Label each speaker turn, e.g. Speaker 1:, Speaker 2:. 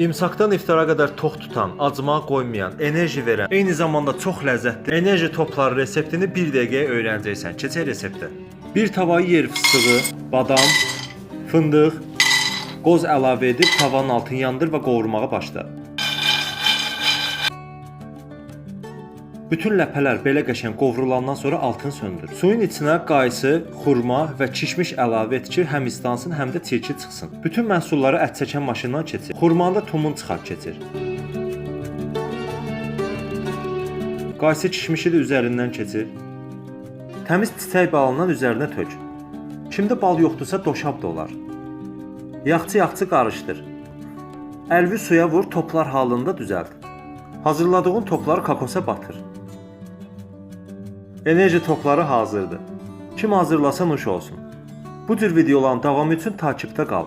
Speaker 1: İmsakdan iftara qədər tox tutan, acmağa qoymayan, enerji verən, eyni zamanda çox ləzzətli enerji topları reseptini 1 dəqiqəyə öyrənəcəksən. Keçək reseptə. Bir tavayı yer fıstığı, badam, fındıq, qoz əlavə edib tavanın altını yandır və qovurmağa başla. Bütün ləpələr belə qəşəng qovrulandan sonra altını söndür. Suyun içinə qaysı, xurma və kişmiş əlavə et ki, həm islansın, həm də çirki çıxsın. Bütün məhsulları ət çəkən maşından keçir. Xurmanı da tumun çıxart keçir. Qaysı kişmişi də üzərindən keçir. Təmiz çiçək balından üzərinə tök. Kimdə bal yoxdursa doşab da olar. Yaxçı-yaxçı qarışdır. Əlvi suya vur, toplar halında düzəlt. Hazırladığın topları kokosa batır. Enerji topları hazırdır. Kim hazırlasa nuş olsun. Bu cür videoların davamı üçün takipdə qal.